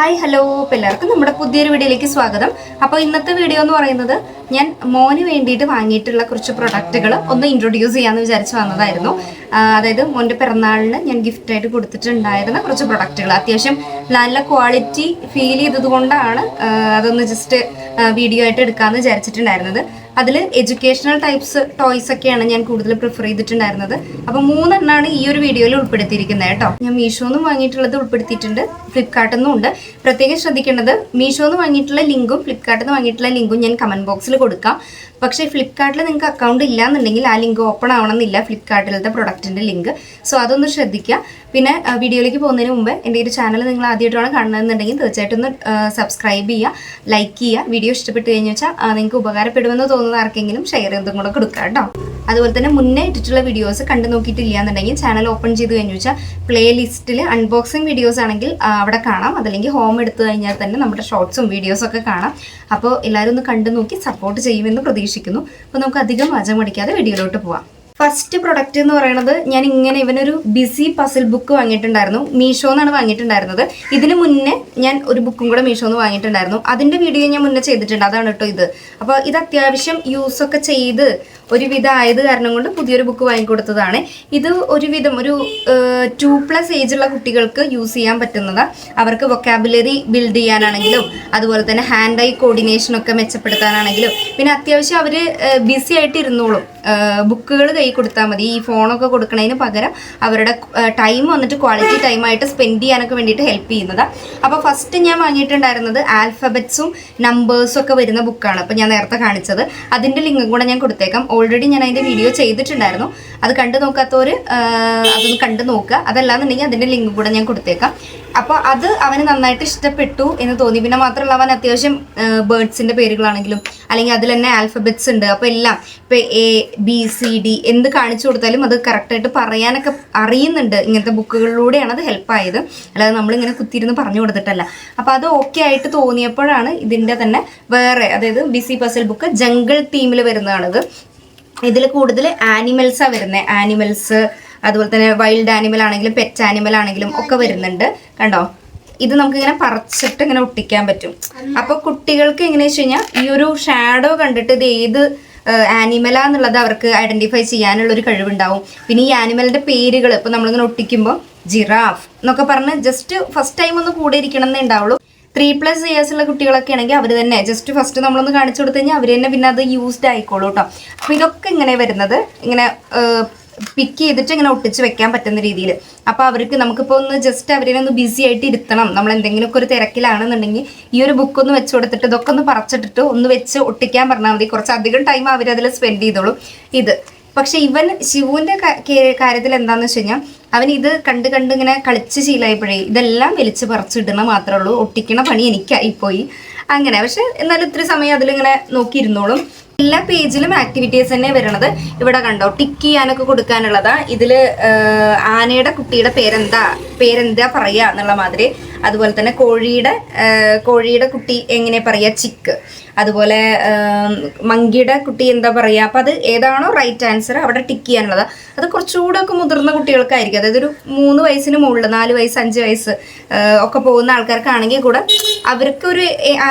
Hi hello. എല്ലാവർക്കും നമ്മുടെ പുതിയൊരു വീഡിയോയിലേക്ക് സ്വാഗതം. അപ്പോൾ ഇന്നത്തെ വീഡിയോ എന്ന് പറയുന്നത് ഞാൻ മോന് വേണ്ടിയിട്ട് വാങ്ങിയിട്ടുള്ള കുറച്ച് പ്രൊഡക്റ്റുകൾ ഒന്ന് ഇൻട്രൊഡ്യൂസ് ചെയ്യാമെന്ന് വിചാരിച്ച് വന്നതായിരുന്നു. അതായത് മോന്റെ പിറന്നാളിന് ഞാൻ ഗിഫ്റ്റായിട്ട് കൊടുത്തിട്ടുണ്ടായിരുന്ന കുറച്ച് പ്രൊഡക്റ്റുകൾ അത്യാവശ്യം നല്ല ക്വാളിറ്റി ഫീൽ ചെയ്തതുകൊണ്ടാണ് അതൊന്ന് ജസ്റ്റ് വീഡിയോ ആയിട്ട് എടുക്കാമെന്ന് വിചാരിച്ചിട്ടുണ്ടായിരുന്നത്. അതിൽ എഡ്യൂക്കേഷണൽ ടൈപ്സ് ടോയ്സ് ഒക്കെയാണ് ഞാൻ കൂടുതൽ പ്രിഫർ ചെയ്തിട്ടുണ്ടായിരുന്നത്. അപ്പോൾ മൂന്നെണ്ണമാണ് ഈ ഒരു വീഡിയോയിൽ ഉൾപ്പെടുത്തിയിരിക്കുന്നത് കേട്ടോ. ഞാൻ മീഷോന്നും വാങ്ങിയിട്ടുള്ളത് ഉൾപ്പെടുത്തിയിട്ടുണ്ട്. ഫ്ലിപ്കാർട്ടിൽ ഉണ്ട്. പ്രത്യേകം ശ്രദ്ധിക്കേണ്ടത് മീഷോന്ന് വാങ്ങിയിട്ടുള്ള ലിങ്കും ഫ്ലിപ്കാർട്ടിൽ നിന്ന് വാങ്ങിയിട്ടുള്ള ലിങ്കും ഞാൻ കമന്റ് ബോക്സിൽ കൊടുക്കാം. പക്ഷേ ഫ്ലിപ്കാർട്ടിൽ നിങ്ങൾക്ക് അക്കൗണ്ട് ഇല്ല എന്നുണ്ടെങ്കിൽ ആ ലിങ്ക് ഓപ്പൺ ആവണമെന്നില്ല ഫ്ലിപ്കാർട്ടിലത്തെ പ്രൊഡക്റ്റിന്റെ ലിങ്ക്. സോ അതൊന്ന് ശ്രദ്ധിക്കുക പിന്നെ വീഡിയോയിലേക്ക് പോകുന്നതിന് മുമ്പ് എന്റെ ഒരു ചാനൽ നിങ്ങൾ ആദ്യമായിട്ടാണ് കാണുന്നതെന്നുണ്ടെങ്കിൽ തീർച്ചയായിട്ടും ഒന്ന് സബ്സ്ക്രൈബ് ചെയ്യുക ലൈക്ക് ചെയ്യുക. വീഡിയോ ഇഷ്ടപ്പെട്ട് കഴിഞ്ഞു വെച്ചാൽ നിങ്ങൾക്ക് ഉപകാരപ്പെടുമെന്ന് തോന്നുന്ന ആർക്കെങ്കിലും ഷെയർ ചെയ്തും കൂടെ കൊടുക്കുക കേട്ടോ. അതുപോലെ തന്നെ മുന്നേ ഇട്ടിട്ടുള്ള വീഡിയോസ് കണ്ടു നോക്കിയിട്ടില്ല എന്നുണ്ടെങ്കിൽ ചാനൽ ഓപ്പൺ ചെയ്ത് കഴിഞ്ഞു വെച്ചാൽ പ്ലേ ലിസ്റ്റിൽ അൺബോക്സിങ് വീഡിയോസ് ആണെങ്കിൽ അവിടെ കാണാം. അതല്ലെങ്കിൽ ഹോം എടുത്തു കഴിഞ്ഞാൽ തന്നെ നമ്മുടെ ഷോർട്സും വീഡിയോസും ഒക്കെ കാണാം. അപ്പോൾ എല്ലാവരും ഒന്ന് കണ്ടു നോക്കി സപ്പോർട്ട് ചെയ്യുമെന്ന് പ്രതീക്ഷിക്കുന്നു. അപ്പോൾ നമുക്ക് അധികം വാചകം പഠിക്കാതെ വീഡിയോയിലോട്ട് പോവാം. ഫസ്റ്റ് പ്രൊഡക്റ്റ് എന്ന് പറയുന്നത് ഞാൻ ഇങ്ങനെ ഇവനൊരു ബിസി പസിൽ ബുക്ക് വാങ്ങിയിട്ടുണ്ടായിരുന്നു. മീഷോ എന്നാണ് വാങ്ങിയിട്ടുണ്ടായിരുന്നത്. ഇതിന് മുന്നേ ഞാൻ ഒരു ബുക്കും കൂടെ മീഷോ എന്ന് വാങ്ങിയിട്ടുണ്ടായിരുന്നു. അതിന്റെ വീഡിയോ ഞാൻ മുന്നേ ചെയ്തിട്ടുണ്ട്. അതാണ് കേട്ടോ ഇത്. അപ്പോൾ ഇത് അത്യാവശ്യം യൂസൊക്കെ ചെയ്ത് ഒരുവിധം ആയത് കാരണം കൊണ്ട് പുതിയൊരു ബുക്ക് വാങ്ങിക്കൊടുത്തതാണ്. ഇത് ഒരുവിധം ഒരു ടു പ്ലസ് ഏജുള്ള കുട്ടികൾക്ക് യൂസ് ചെയ്യാൻ പറ്റുന്നതാണ് അവർക്ക് വൊക്കാബുലറി ബിൽഡ് ചെയ്യാനാണെങ്കിലും അതുപോലെ തന്നെ ഹാൻഡ് ഐ കോർഡിനേഷനൊക്കെ മെച്ചപ്പെടുത്താനാണെങ്കിലും പിന്നെ അത്യാവശ്യം അവർ ബിസി ആയിട്ട് ഇരുന്നോളും ബുക്കുകൾ കൈ കൊടുത്താൽ മതി. ഈ ഫോണൊക്കെ കൊടുക്കുന്നതിന് പകരം അവരുടെ ടൈം വന്നിട്ട് ക്വാളിറ്റി ടൈമായിട്ട് സ്പെൻഡ് ചെയ്യാനൊക്കെ വേണ്ടിയിട്ട് ഹെൽപ്പ് ചെയ്യുന്നതാണ് അപ്പോൾ ഫസ്റ്റ് ഞാൻ വാങ്ങിയിട്ടുണ്ടായിരുന്നത് ആൽഫബറ്റ്സും നമ്പേഴ്സും ഒക്കെ വരുന്ന ബുക്കാണ് അപ്പോൾ ഞാൻ നേരത്തെ കാണിച്ചത്. അതിന്റെ ലിങ്കും കൂടെ ഞാൻ കൊടുത്തേക്കാം. ഓൾറെഡി ഞാൻ അതിന്റെ വീഡിയോ ചെയ്തിട്ടുണ്ടായിരുന്നു. അത് കണ്ടു നോക്കാത്തവർ അതൊന്ന് കണ്ടു നോക്കുക. അതല്ലാന്നുണ്ടെങ്കിൽ അതിന്റെ ലിങ്കും കൂടെ ഞാൻ കൊടുത്തേക്കാം. അപ്പോൾ അത് അവന് നന്നായിട്ട് ഇഷ്ടപ്പെട്ടു എന്ന് തോന്നി. പിന്നെ മാത്രമല്ല അവൻ അത്യാവശ്യം ബേർഡ്സിന്റെ പേരുകളാണെങ്കിലും അല്ലെങ്കിൽ അതിൽ തന്നെ ആൽഫബറ്റ്സ് ഉണ്ട്. അപ്പോൾ എല്ലാം ഇപ്പൊ എ ബി സി ഡി എന്ത് കാണിച്ചു കൊടുത്താലും അത് കറക്റ്റായിട്ട് പറയാനൊക്കെ അറിയുന്നുണ്ട്. ഇങ്ങനത്തെ ബുക്കുകളിലൂടെയാണ് അത് ഹെൽപ്പ് ആയത്. അല്ലാതെ നമ്മളിങ്ങനെ കുത്തിയിരുന്ന് പറഞ്ഞു കൊടുത്തിട്ടല്ല. അപ്പോൾ അത് ഓക്കെ ആയിട്ട് തോന്നിയപ്പോഴാണ് ഇതിന്റെ തന്നെ വേറെ അതായത് ബിസി പസൽ ബുക്ക് ജംഗിൾ തീമിൽ വരുന്നതാണിത്. ഇതിൽ കൂടുതൽ ആനിമൽസാണ് വരുന്നത് ആനിമൽസ് അതുപോലെ തന്നെ വൈൽഡ് ആനിമൽ ആണെങ്കിലും പെറ്റ് ആനിമൽ ആണെങ്കിലും ഒക്കെ വരുന്നുണ്ട്. കണ്ടോ? ഇത് നമുക്ക് ഇങ്ങനെ പറിച്ചിട്ട് ഇങ്ങനെ ഒട്ടിക്കാൻ പറ്റും. അപ്പൊ കുട്ടികൾക്ക് എങ്ങനെയാ വെച്ച് കഴിഞ്ഞാൽ ഈ ഒരു ഷാഡോ കണ്ടിട്ട് ഇത് ഏത് ആനിമലാന്നുള്ളത് അവർക്ക് ഐഡന്റിഫൈ ചെയ്യാനുള്ള ഒരു കഴിവുണ്ടാവും. പിന്നെ ഈ ആനിമലിന്റെ പേരുകൾ ഇപ്പൊ നമ്മളിങ്ങനെ ഒട്ടിക്കുമ്പോൾ ജിറാഫ് എന്നൊക്കെ പറഞ്ഞ് ജസ്റ്റ് ഫസ്റ്റ് ടൈം ഒന്ന് കൂടെ ഇരിക്കണം എന്നേ ഉണ്ടാവുള്ളൂ. ത്രീ പ്ലസ് ഇയേഴ്സ് ഉള്ള കുട്ടികളൊക്കെ ആണെങ്കിൽ അവർ തന്നെ ജസ്റ്റ് ഫസ്റ്റ് നമ്മളൊന്ന് കാണിച്ചു കൊടുത്തു കഴിഞ്ഞാൽ അവർ തന്നെ പിന്നെ അത് യൂസ്ഡ് ആയിക്കോളൂ കേട്ടോ അപ്പോൾ ഇതൊക്കെ ഇങ്ങനെ വരുന്നത്. ഇങ്ങനെ പിക്ക് ചെയ്തിട്ട് ഇങ്ങനെ ഒട്ടിച്ച് വെക്കാൻ പറ്റുന്ന രീതിയിൽ അപ്പോൾ അവർക്ക് നമുക്കിപ്പോൾ ഒന്ന് ജസ്റ്റ് അവരെ ഒന്ന് ബിസി ആയിട്ട് ഇരുത്തണം. നമ്മൾ എന്തെങ്കിലുമൊക്കെ ഒരു തിരക്കിലാണെന്നുണ്ടെങ്കിൽ ഈ ഒരു ബുക്ക് ഒന്ന് വെച്ച് കൊടുത്തിട്ട് ഇതൊക്കെ ഒന്ന് പറിച്ചിട്ടിട്ട് ഒന്ന് വെച്ച് ഒട്ടിക്കാൻ പറഞ്ഞാൽ മതി. കുറച്ച് അധികം ടൈം അവരതിൽ സ്പെൻഡ് ചെയ്തോളും. ഇത്. പക്ഷെ ഇവൻ ശിവുവിന്റെ കാര്യത്തിൽ എന്താണെന്ന് വെച്ച് കഴിഞ്ഞാൽ അവൻ ഇത് കണ്ട് കണ്ട് ഇങ്ങനെ കളിച്ച് ശീലമായപ്പോഴേ ഇതെല്ലാം വലിച്ച് പറിച്ചിടണ മാത്രമേ ഉള്ളൂ. ഒട്ടിക്കണ പണി എനിക്കായിപ്പോയി അങ്ങനെ. പക്ഷെ എന്നാലും ഇത്ര സമയം അതിലിങ്ങനെ നോക്കിയിരുന്നോളും. എല്ലാ പേജിലും ആക്ടിവിറ്റീസ് തന്നെ വരണത് ഇവിടെ കണ്ടോ? ടിക്ക് ചെയ്യാനൊക്കെ കൊടുക്കാനുള്ളതാ. ഇതിൽ ആനയുടെ കുട്ടിയുടെ പേരെന്താ പേരെന്താ പറയാ എന്നുള്ള മാതിരി. അതുപോലെ തന്നെ കോഴിയുടെ കോഴിയുടെ കുട്ടി എങ്ങനെ പറയുക ചിക്ക്. അതുപോലെ മങ്കിയുടെ കുട്ടി എന്താ പറയുക അപ്പം അത് ഏതാണോ റൈറ്റ് ആൻസർ അവിടെ ടിക്ക് ചെയ്യാനുള്ളത്. അത് കുറച്ചുകൂടെ ഒക്കെ മുതിർന്ന കുട്ടികൾക്കായിരിക്കും. അതായത് ഒരു മൂന്ന് വയസ്സിന് മുകളിൽ നാല് വയസ്സ് അഞ്ച് വയസ്സ് ഒക്കെ പോകുന്ന ആൾക്കാർക്കാണെങ്കിൽ കൂടെ അവർക്ക് ഒരു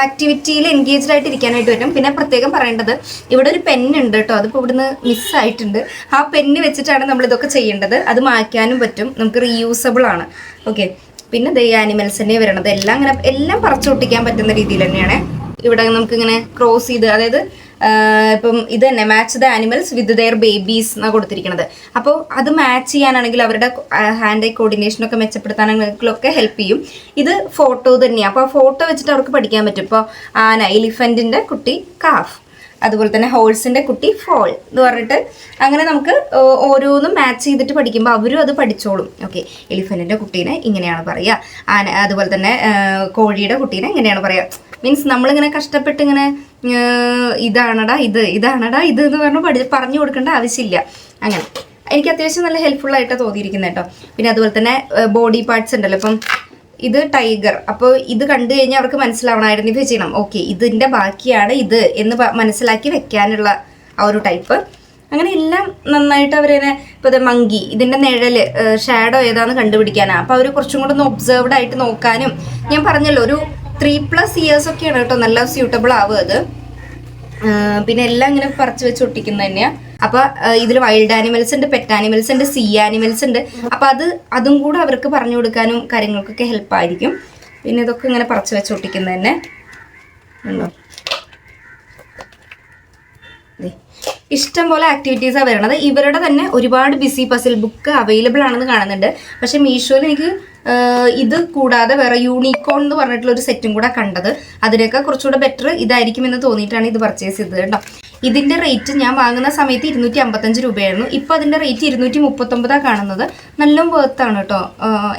ആക്ടിവിറ്റിയിൽ എൻഗേജ്ഡ് ആയിട്ട് ഇരിക്കാനായിട്ട് പറ്റും. പിന്നെ പ്രത്യേകം പറയേണ്ടത് ഇവിടെ ഒരു പെൻ ഉണ്ട് കേട്ടോ. അതിപ്പോൾ ഇവിടുന്ന് മിസ്സായിട്ടുണ്ട് ആ പെന്ന് വെച്ചിട്ടാണ് നമ്മൾ ഇതൊക്കെ ചെയ്യേണ്ടത്. അത് മായ്ക്കാനും പറ്റും. നമുക്ക് റീയൂസബിൾ ആണ്. ഓക്കെ പിന്നെ ദൈ ആനിമൽസിന്റെ വരണത്. എല്ലാം അങ്ങനെ എല്ലാം പറിച്ചൊട്ടിക്കാൻ പറ്റുന്ന രീതിയിൽ തന്നെയാണ്. ഇവിടെ നമുക്ക് ഇങ്ങനെ ക്രോസ് ചെയ്ത് അതായത് ഇപ്പം ഇത് തന്നെ match the animals with their babies എന്നാണ് കൊടുത്തിരിക്കുന്നത് അപ്പോൾ അത് മാച്ച് ചെയ്യാനാണെങ്കിൽ അവരുടെ ഹാൻഡ് ഐ കോർഡിനേഷനൊക്കെ ഒക്കെ മെച്ചപ്പെടുത്താനാണെങ്കിലൊക്കെ ഹെൽപ്പ് ചെയ്യും. ഇത് ഫോട്ടോ തന്നെയാണ് അപ്പോൾ ആ ഫോട്ടോ വെച്ചിട്ട് അവർക്ക് പഠിക്കാൻ പറ്റും. ഇപ്പോൾ ആന എലിഫന്റിന്റെ കുട്ടി കാഫ് അതുപോലെ തന്നെ ഹോൾസിന്റെ കുട്ടി ഫോൾ എന്ന് പറഞ്ഞിട്ട് അങ്ങനെ നമുക്ക് ഓരോന്നും മാച്ച് ചെയ്തിട്ട് പഠിക്കുമ്പോൾ അവരും അത് പഠിച്ചോളും. ഓക്കെ എലിഫന്റിന്റെ കുട്ടീനെ ഇങ്ങനെയാണ് പറയുക ആന അതുപോലെ തന്നെ കോഴിയുടെ കുട്ടീനെ ഇങ്ങനെയാണ് പറയുക മീൻസ് നമ്മളിങ്ങനെ കഷ്ടപ്പെട്ട് ഇങ്ങനെ ഇതാണടാ ഇത് ഇതാണടാ ഇത് എന്ന് പറഞ്ഞ് പഠി പറഞ്ഞു കൊടുക്കേണ്ട ആവശ്യമില്ല. അങ്ങനെ. എനിക്ക് അത്യാവശ്യം നല്ല ഹെൽപ്ഫുൾ ആയിട്ടാണ് തോന്നിയിരിക്കുന്നത് കേട്ടോ പിന്നെ അതുപോലെ തന്നെ ബോഡി പാർട്സ് ഉണ്ടല്ലോ. ഇപ്പം ഇത് ടൈഗർ. അപ്പോൾ ഇത് കണ്ടു കഴിഞ്ഞാൽ അവർക്ക് മനസ്സിലാവണം ഐഡന്റിഫൈ ചെയ്യണം. ഓക്കെ ഇതിന്റെ ബാക്കിയാണ് ഇത് എന്ന് മനസ്സിലാക്കി വെക്കാനുള്ള ആ ഒരു ടൈപ്പ്. അങ്ങനെ എല്ലാം നന്നായിട്ട് അവരതിനെ ഇപ്പോൾ മങ്കി ഇതിന്റെ നിഴൽ ഷാഡോ ഏതാന്ന് കണ്ടുപിടിക്കാനാണ് അപ്പോൾ അവർ കുറച്ചും കൂടെ ഒന്ന് ഒബ്സർവ്ഡ് ആയിട്ട് നോക്കാനും ഞാൻ പറഞ്ഞല്ലോ ഒരു ത്രീ പ്ലസ് ഇയേഴ്സ് ഒക്കെയാണ് കേട്ടോ നല്ല സ്യൂട്ടബിൾ ആവുക അത്. പിന്നെ എല്ലാം ഇങ്ങനെ പറിച്ചു വെച്ച് ഒട്ടിക്കുന്നത് തന്നെയാ. അപ്പൊ ഇതിൽ വൈൽഡ് ആനിമൽസ് ഉണ്ട് പെറ്റ് ആനിമൽസ് ഉണ്ട് സീ ആനിമൽസ് ഉണ്ട്. അപ്പൊ അത് അതും കൂടെ അവർക്ക് പറഞ്ഞു കൊടുക്കാനും കാര്യങ്ങൾക്കൊക്കെ ഹെൽപ്പ് ആയിരിക്കും. പിന്നെ ഇതൊക്കെ ഇങ്ങനെ പറച്ചു വെച്ചൊട്ടിക്കുന്നത് തന്നെ. ഇഷ്ടം പോലെ ആക്ടിവിറ്റീസാണ് വരണത്. ഇവരുടെ തന്നെ ഒരുപാട് ബിസി പസിൽ ബുക്ക് അവൈലബിൾ ആണെന്ന് കാണുന്നുണ്ട്. പക്ഷെ മീഷോയിൽ എനിക്ക് ഇത് കൂടാതെ വേറെ യൂണിക്കോൺ എന്ന് പറഞ്ഞിട്ടുള്ള ഒരു സെറ്റും കൂടെ കണ്ടത്. അതിനേക്കാൾ കുറച്ചുകൂടെ ബെറ്റർ ഇതായിരിക്കും എന്ന് തോന്നിയിട്ടാണ് ഇത് പർച്ചേസ് ചെയ്തത് കേട്ടോ. ഇതിന്റെ റേറ്റ് ഞാൻ വാങ്ങുന്ന സമയത്ത് ഇരുന്നൂറ്റി അമ്പത്തഞ്ച് രൂപയായിരുന്നു. ഇപ്പൊ അതിന്റെ റേറ്റ് ഇരുന്നൂറ്റി മുപ്പത്തൊമ്പതാണ് കാണുന്നത്. നല്ല വേർത്താണ് കേട്ടോ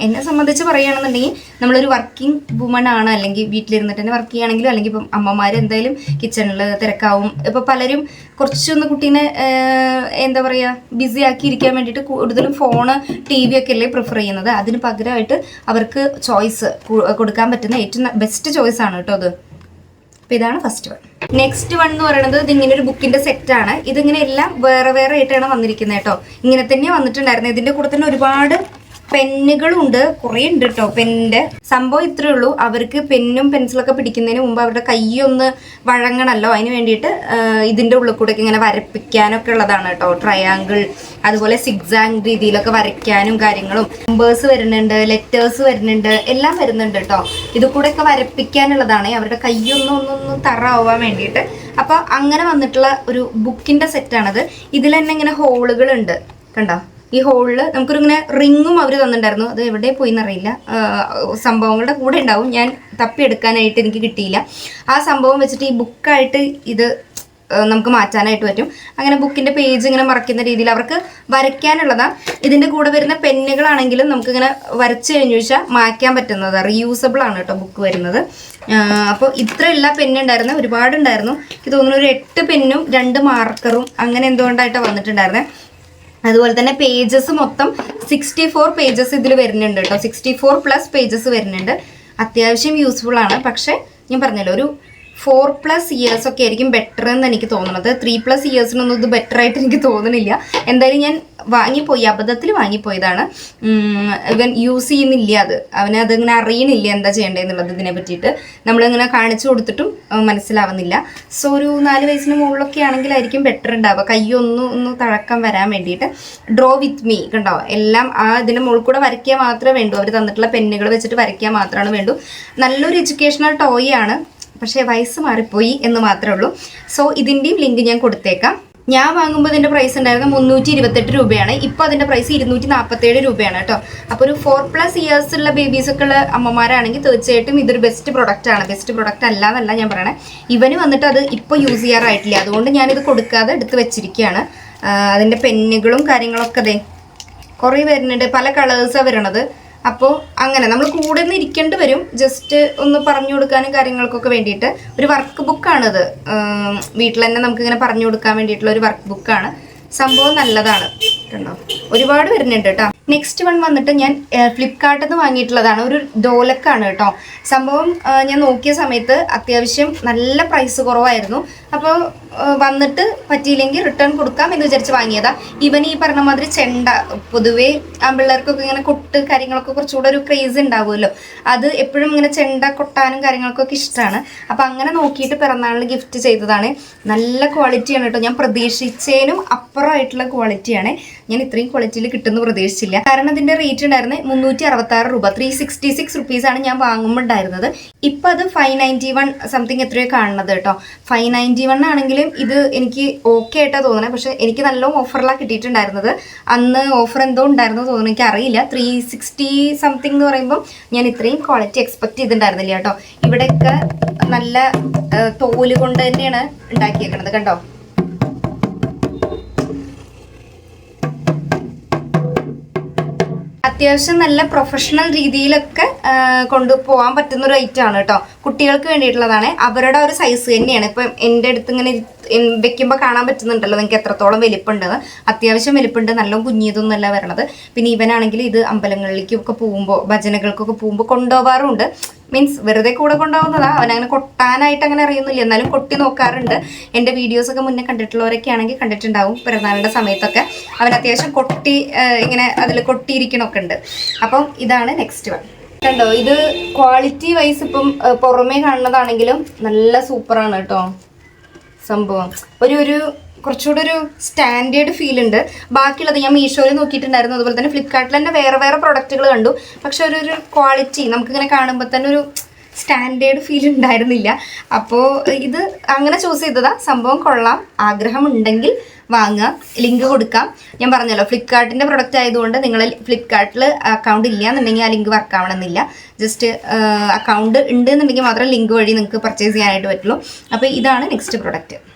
എന്നെ സംബന്ധിച്ച് പറയുകയാണെന്നുണ്ടെങ്കിൽ നമ്മളൊരു വർക്കിംഗ് വുമൺ ആണ്. അല്ലെങ്കിൽ വീട്ടിലിരുന്നിട്ട് തന്നെ വർക്ക് ചെയ്യുകയാണെങ്കിലും അല്ലെങ്കിൽ ഇപ്പം അമ്മമാർ എന്തായാലും കിച്ചണിൽ തിരക്കാവും. ഇപ്പൊ പലരും കുറച്ചൊന്ന് കുട്ടീനെ എന്താ പറയുക ബിസി ആക്കി ഇരിക്കാൻ വേണ്ടിയിട്ട് കൂടുതലും ഫോണ് ടി വി ഒക്കെ അല്ലേ പ്രിഫർ ചെയ്യുന്നത്. അതിന് പകരമായിട്ട് അവർക്ക് ചോയ്സ് കൊടുക്കാൻ പറ്റുന്ന ഏറ്റവും ബെസ്റ്റ് ചോയ്സ് ആണ് കേട്ടോ അത്. അപ്പൊ ഇതാണ് ഫസ്റ്റ് വൺ നെക്സ്റ്റ് വൺ എന്ന് പറയുന്നത് ഇതിങ്ങനെ ഒരു ബുക്കിന്റെ സെറ്റ് ആണ്. ഇതിങ്ങനെ എല്ലാം വേറെ വേറെ ആയിട്ടാണ് വന്നിരിക്കുന്നത് കേട്ടോ. ഇങ്ങനെ തന്നെ വന്നിട്ടുണ്ടായിരുന്നു ഇതിന്റെ കൂടെ തന്നെ ഒരുപാട് പെന്നുകളുണ്ട് കുറേ ഉണ്ട് കേട്ടോ പെന്നിന്റെ സംഭവം ഇത്രയേ ഉള്ളൂ. അവർക്ക് പെന്നും പെൻസിലൊക്കെ പിടിക്കുന്നതിന് മുമ്പ് അവരുടെ കൈയൊന്ന് വഴങ്ങണമല്ലോ അതിന് വേണ്ടിയിട്ട് ഇതിന്റെ ഉള്ളിൽ കൂടെ ഇങ്ങനെ വരപ്പിക്കാനൊക്കെ ഉള്ളതാണ് കേട്ടോ ട്രയാങ്കിൾ അതുപോലെ സിക്സാങ് രീതിയിലൊക്കെ വരയ്ക്കാനും കാര്യങ്ങളും. നമ്പേഴ്സ് വരുന്നുണ്ട് ലെറ്റേഴ്സ് വരുന്നുണ്ട് എല്ലാം വരുന്നുണ്ട് കേട്ടോ ഇത് കൂടെ ഒക്കെ വരപ്പിക്കാനുള്ളതാണ്. അവരുടെ കൈയൊന്നും തറ ആവാൻ വേണ്ടിയിട്ട്. അപ്പോൾ അങ്ങനെ വന്നിട്ടുള്ള ഒരു ബുക്കിന്റെ സെറ്റാണത് ഇതിൽ തന്നെ ഇങ്ങനെ ഹോളുകൾ ഉണ്ട്. കണ്ടോ? ഈ ഹോളിൽ നമുക്കൊരു ഇങ്ങനെ റിങ്ങും അവർ തന്നിട്ടുണ്ടായിരുന്നു. അത് എവിടെ പോയി എന്നറിയില്ല സംഭവങ്ങളുടെ കൂടെ ഉണ്ടാവും. ഞാൻ തപ്പിയെടുക്കാനായിട്ട് എനിക്ക് കിട്ടിയില്ല. ആ സംഭവം വെച്ചിട്ട് ഈ ബുക്കായിട്ട് ഇത് നമുക്ക് മാറ്റാനായിട്ട് പറ്റും. അങ്ങനെ ബുക്കിന്റെ പേജ് ഇങ്ങനെ മറക്കുന്ന രീതിയിൽ അവർക്ക് വരയ്ക്കാനുള്ളതാണ് ഇതിന്റെ കൂടെ വരുന്ന പെന്നുകളാണെങ്കിലും നമുക്കിങ്ങനെ വരച്ച് കഴിഞ്ഞു വെച്ചാൽ മായ്ക്കാൻ പറ്റുന്നത്. റീയൂസബിൾ ആണ് കേട്ടോ ബുക്ക് വരുന്നത്. അപ്പോൾ ഇത്ര എല്ലാ പെന്നുണ്ടായിരുന്നു ഒരുപാടുണ്ടായിരുന്നു എനിക്ക് തോന്നുന്നു ഒരു എട്ട് പെന്നും രണ്ട് മാർക്കറും അങ്ങനെ എന്തുകൊണ്ടായിട്ടാണ് വന്നിട്ടുണ്ടായിരുന്നത് അതുപോലെ തന്നെ പേജസ് മൊത്തം സിക്സ്റ്റി ഫോർ പേജസ് ഇതിൽ വരുന്നുണ്ട് കേട്ടോ സിക്സ്റ്റി ഫോർ പ്ലസ് പേജസ് വരുന്നുണ്ട്. അത്യാവശ്യം യൂസ്ഫുൾ ആണ്. പക്ഷേ ഞാൻ പറഞ്ഞല്ലോ ഒരു ഫോർ പ്ലസ് ഇയേഴ്സ് ഒക്കെ ആയിരിക്കും ബെറ്റർ എന്ന് എനിക്ക് തോന്നുന്നത്. ത്രീ പ്ലസ് ഇയേഴ്സിനൊന്നും ഇത് ബെറ്റർ ആയിട്ട് എനിക്ക് തോന്നുന്നില്ല. എന്തായാലും ഞാൻ വാങ്ങിപ്പോയി അബദ്ധത്തിൽ വാങ്ങിപ്പോയതാണ്. ഇവൻ യൂസ് ചെയ്യുന്നില്ല അത്. അവന് അതിങ്ങനെ അറിയണില്ല എന്താ ചെയ്യേണ്ടതെന്നുള്ളത് ഇതിനെ പറ്റിയിട്ട്. നമ്മളിങ്ങനെ കാണിച്ചു കൊടുത്തിട്ടും മനസ്സിലാവുന്നില്ല. സോ ഒരു നാല് വയസ്സിന് മുകളിലൊക്കെ ആണെങ്കിലായിരിക്കും ബെറ്റർ ഉണ്ടാവുക. കൈയൊന്ന് ഒന്ന് തഴക്കം വരാൻ വേണ്ടിയിട്ട്. ഡ്രോ വിത്ത് മീ കണ്ടോ? എല്ലാം ആ ഇതിന്റെ മുകളിൽ കൂടെ വരയ്ക്കുക മാത്രമേ വേണ്ടൂ. അവർ തന്നിട്ടുള്ള പെന്നുകൾ വെച്ചിട്ട് വരയ്ക്കുക മാത്രമാണ് വേണ്ടൂ. നല്ലൊരു എഡ്യൂക്കേഷണൽ ടോയ് ആണ്. പക്ഷേ വയസ്സ് മാറിപ്പോയി എന്ന് മാത്രമേ ഉള്ളൂ. സോ ഇതിന്റെയും ലിങ്ക് ഞാൻ കൊടുത്തേക്കാം. ഞാൻ വാങ്ങുമ്പോൾ ഇതിന്റെ പ്രൈസ് ഉണ്ടായിരുന്നത് മുന്നൂറ്റി ഇരുപത്തെട്ട് രൂപയാണ്. ഇപ്പോൾ അതിന്റെ പ്രൈസ് ഇരുന്നൂറ്റി നാൽപ്പത്തേഴ് രൂപയാണ് കേട്ടോ. അപ്പോൾ ഒരു ഫോർ പ്ലസ് ഇയേഴ്സ് ഉള്ള ബേബീസ് ഒക്കെ ഉള്ള അമ്മമാരാണെങ്കിൽ തീർച്ചയായിട്ടും ഇതൊരു ബെസ്റ്റ് പ്രൊഡക്റ്റ് ആണ്. ബെസ്റ്റ് പ്രൊഡക്റ്റ് അല്ല എന്നല്ല ഞാൻ പറയണേ. ഇവന് വന്നിട്ട് അത് ഇപ്പോൾ യൂസ് ചെയ്യാറായിട്ടില്ല. അതുകൊണ്ട് ഞാനിത് കൊടുക്കാതെ എടുത്ത് വെച്ചിരിക്കുകയാണ്. അതിന്റെ പെന്നുകളും കാര്യങ്ങളൊക്കെ അതെ കുറേ വരുന്നുണ്ട്. പല കളേഴ്സാണ് വരണത്. അപ്പോൾ അങ്ങനെ നമ്മൾ കൂടെ നിന്ന് ഇരിക്കേണ്ടി വരും. ജസ്റ്റ് ഒന്ന് പറഞ്ഞു കൊടുക്കാനും കാര്യങ്ങൾക്കൊക്കെ വേണ്ടിയിട്ട്. ഒരു വർക്ക് ബുക്കാണിത് വീട്ടിൽ തന്നെ നമുക്കിങ്ങനെ പറഞ്ഞു കൊടുക്കാൻ വേണ്ടിയിട്ടുള്ള ഒരു വർക്ക് ബുക്കാണ് സംഭവം നല്ലതാണ്. കണ്ടോ? ഒരുപാട് വരുന്നുണ്ട് കേട്ടോ നെക്സ്റ്റ് വൺ വന്നിട്ട് ഞാൻ ഫ്ലിപ്കാർട്ടിൽ നിന്ന് വാങ്ങിയിട്ടുള്ളതാണ്. ഒരു ഡോലക്കാണ് കേട്ടോ. സംഭവം ഞാൻ നോക്കിയ സമയത്ത് അത്യാവശ്യം നല്ല പ്രൈസ് കുറവായിരുന്നു. അപ്പോൾ വന്നിട്ട് പറ്റിയില്ലെങ്കിൽ റിട്ടേൺ കൊടുക്കാം എന്ന് വിചാരിച്ച് വാങ്ങിയതാ. ഇവൻ ഈ പറഞ്ഞ മാതിരി ചെണ്ട പൊതുവേ ആമ്പിള്ളേർക്കൊക്കെ ഇങ്ങനെ കൊട്ട് കാര്യങ്ങളൊക്കെ കുറച്ചുകൂടെ ഒരു ക്രേസ് ഉണ്ടാവുമല്ലോ. അത് എപ്പോഴും ഇങ്ങനെ ചെണ്ട കൊട്ടാനും കാര്യങ്ങൾക്കൊക്കെ ഇഷ്ടമാണ്. അപ്പം അങ്ങനെ നോക്കിയിട്ട് പിറന്നാളിൽ ഗിഫ്റ്റ് ചെയ്തതാണ്. നല്ല ക്വാളിറ്റിയാണ് കേട്ടോ. ഞാൻ പ്രതീക്ഷിച്ചതിനും അപ്പുറമായിട്ടുള്ള ക്വാളിറ്റിയാണ് ഞാൻ ഇത്രയും ക്വാളിറ്റിയിൽ കിട്ടുമെന്ന് പ്രതീക്ഷിച്ചില്ല. കാരണം ഇതിന്റെ റേറ്റ് ഉണ്ടായിരുന്നത് മുന്നൂറ്റി അറുപത്തി ആറ് രൂപ. ത്രീ സിക്സ്റ്റി സിക്സ് റുപ്പീസ് ആണ് ഞാൻ വാങ്ങുമ്പോൾ ഉണ്ടായിരുന്നത്. ഇപ്പം അത് ഫൈവ് നയന്റി വൺ സംതിങ് എത്രയോ കാണുന്നത് കേട്ടോ. ഫൈവ് നയന്റി വൺ ആണെങ്കിലും ഇത് എനിക്ക് ഓക്കെ ആയിട്ടാണ് തോന്നണേ. പക്ഷേ എനിക്ക് നല്ല ഓഫറിലാണ് കിട്ടിയിട്ടുണ്ടായിരുന്നത്. അന്ന് ഓഫർ എന്തോ ഉണ്ടായിരുന്നു തോന്നുന്നു. എനിക്ക് അറിയില്ല ത്രീ സിക്സ്റ്റി സംതിങ് എന്ന് പറയുമ്പോൾ ഞാൻ ഇത്രയും ക്വാളിറ്റി എക്സ്പെക്ട് ചെയ്തിട്ടുണ്ടായിരുന്നില്ല കേട്ടോ. ഇവിടെയൊക്കെ നല്ല തോൽ കൊണ്ട് തന്നെയാണ് ഉണ്ടാക്കിയേക്കണത് കണ്ടോ? അത്യാവശ്യം നല്ല പ്രൊഫഷണൽ രീതിയിലൊക്കെ കൊണ്ടുപോകാൻ പറ്റുന്ന ഒരു ഐറ്റം ആണ് കേട്ടോ. കുട്ടികൾക്ക് വേണ്ടിയിട്ടുള്ളതാണ്. അവരുടെ ഒരു സൈസ് തന്നെയാണ്. ഇപ്പം എന്റെ അടുത്ത് ഇങ്ങനെ വെക്കുമ്പോൾ കാണാൻ പറ്റുന്നുണ്ടല്ലോ നിങ്ങൾക്ക് എത്രത്തോളം വലിപ്പുണ്ട്. അത്യാവശ്യം വലിപ്പുണ്ട് നല്ല കുഞ്ഞിയതൊന്നുമല്ല വരണത്. പിന്നെ ഇവനാണെങ്കിൽ ഇത് അമ്പലങ്ങളിലേക്കൊക്കെ പോകുമ്പോൾ ഭജനകൾക്കൊക്കെ പോകുമ്പോൾ കൊണ്ടുപോകാറുണ്ട് മീൻസ് വെറുതെ കൂടെ കൊണ്ടുപോകുന്നതാ അവനങ്ങനെ കൊട്ടാനായിട്ട് അങ്ങനെ അറിയുന്നില്ല. എന്നാലും കൊട്ടി നോക്കാറുണ്ട്. എന്റെ വീഡിയോസൊക്കെ മുന്നേ കണ്ടിട്ടുള്ളവരൊക്കെ ആണെങ്കിൽ കണ്ടിട്ടുണ്ടാവും പിറന്നാളിന്റെ സമയത്തൊക്കെ. അവൻ അത്യാവശ്യം കൊട്ടി ഇങ്ങനെ അതിൽ കൊട്ടിയിരിക്കണമൊക്കെ ഉണ്ട് അപ്പം ഇതാണ് നെക്സ്റ്റ് വൺ കണ്ടോ ഇത് ക്വാളിറ്റി വൈസ് ഇപ്പം പുറമേ കാണുന്നതാണെങ്കിലും നല്ല സൂപ്പറാണ് കേട്ടോ. സംഭവം. ഒരു ഒരു കുറച്ചുകൂടെ ഒരു സ്റ്റാൻഡേർഡ് ഫീൽ ഉണ്ട്. ബാക്കിയുള്ളത് ഞാൻ മീഷോയിൽ നോക്കിയിട്ടുണ്ടായിരുന്നു. അതുപോലെ തന്നെ ഫ്ലിപ്കാർട്ടിൽ തന്നെ വേറെ വേറെ പ്രൊഡക്റ്റുകൾ കണ്ടു. പക്ഷെ ഒരു ഒരു ക്വാളിറ്റി നമുക്കിങ്ങനെ കാണുമ്പോൾ തന്നെ ഒരു സ്റ്റാൻഡേർഡ് ഫീൽ ഉണ്ടായിരുന്നില്ല. അപ്പോൾ ഇത് അങ്ങനെ ചൂസ് ചെയ്തതാ. സംഭവം കൊള്ളാം. ആഗ്രഹം ഉണ്ടെങ്കിൽ വാങ്ങുക. ലിങ്ക് കൊടുക്കാം. ഞാൻ പറഞ്ഞല്ലോ ഫ്ലിപ്കാർട്ടിന്റെ പ്രൊഡക്റ്റ് ആയതുകൊണ്ട് നിങ്ങൾ ഫ്ലിപ്കാർട്ടിൽ അക്കൗണ്ട് ഇല്ല എന്നുണ്ടെങ്കിൽ ആ ലിങ്ക് വർക്ക് ആവണമെന്നില്ല. ജസ്റ്റ് അക്കൗണ്ട് ഉണ്ട് എന്നുണ്ടെങ്കിൽ മാത്രം ലിങ്ക് വഴി നിങ്ങൾക്ക് പർച്ചേസ് ചെയ്യാനായിട്ട് പറ്റുള്ളൂ. അപ്പോൾ ഇതാണ് നെക്സ്റ്റ് പ്രൊഡക്റ്റ്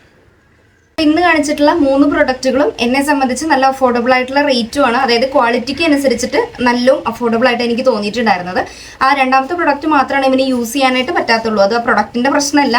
ഇന്ന് കാണിച്ചിട്ടുള്ള മൂന്ന് പ്രൊഡക്റ്റുകളും എന്നെ സംബന്ധിച്ച് നല്ല അഫോർഡബിൾ ആയിട്ടുള്ള റേറ്റുമാണ് അതായത് ക്വാളിറ്റിക്ക് അനുസരിച്ചിട്ട് നല്ലും അഫോർഡബിൾ ആയിട്ട് എനിക്ക് തോന്നിയിട്ടുണ്ടായിരുന്നത്. ആ രണ്ടാമത്തെ പ്രൊഡക്റ്റ് മാത്രമാണ് ഇവന് യൂസ് ചെയ്യാനായിട്ട് പറ്റാത്തുള്ളൂ. അത് ആ പ്രൊഡക്റ്റിന്റെ പ്രശ്നമല്ല.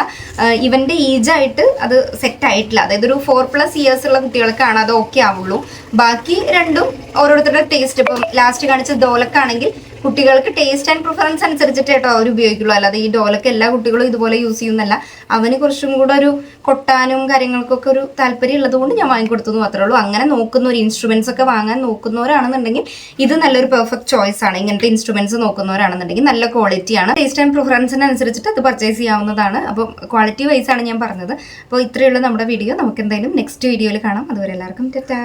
ഏജ് ആയിട്ട് അത് സെറ്റ് ആയിട്ടില്ല. അതായത് ഒരു ഫോർ പ്ലസ് ഇയേഴ്സ് ഉള്ള കുട്ടികൾക്കാണ് അത് ഓക്കെ ആവുള്ളൂ. ബാക്കി രണ്ടും ഓരോരുത്തരുടെ ടേസ്റ്റ് ഇപ്പം ലാസ്റ്റ് കാണിച്ച ഡോലക്കാണെങ്കിൽ കുട്ടികൾക്ക് ടേസ്റ്റ് ആൻഡ് പ്രിഫറൻസ് അനുസരിച്ചിട്ട് കേട്ടോ അവർ ഉപയോഗിക്കുള്ളൂ. അല്ലാതെ ഈ ഡോലൊക്കെ എല്ലാ കുട്ടികളും ഇതുപോലെ യൂസ് ചെയ്യുന്നല്ല അവന് കുറച്ചും കൂടെ ഒരു കൊട്ടാനും കാര്യങ്ങൾക്കൊക്കെ ഒരു താല്പര്യം ഉള്ളത് കൊണ്ട് ഞാൻ വാങ്ങിക്കൊടുത്തു മാത്രമേ ഉള്ളൂ. അങ്ങനെ നോക്കുന്ന ഒരു ഇൻസ്ട്രുമെന്റ്സ് ഒക്കെ വാങ്ങാൻ നോക്കുന്നവരാണെന്നുണ്ടെങ്കിൽ ഇത് നല്ലൊരു പെർഫെക്റ്റ് ചോയ്സ് ആണ്. ഇങ്ങനത്തെ ഇൻസ്ട്രുമെന്റ്സ് നോക്കുന്നവരാണെന്നുണ്ടെങ്കിൽ നല്ല ക്വാളിറ്റിയാണ് ടേസ്റ്റ് ആൻഡ് പ്രിഫറൻസിന് അനുസരിച്ചിട്ട് അത് പർച്ചേസ് ചെയ്യാവുന്നതാണ്. അപ്പോൾ ക്വാളിറ്റി വൈസ് ആണ് ഞാൻ പറഞ്ഞത്. അപ്പോൾ ഇത്രയുള്ള നമ്മുടെ വീഡിയോ നമുക്ക് എന്തായാലും നെക്സ്റ്റ് വീഡിയോയിൽ കാണാം. അതുവരെ എല്ലാവർക്കും ടാറ്റാ.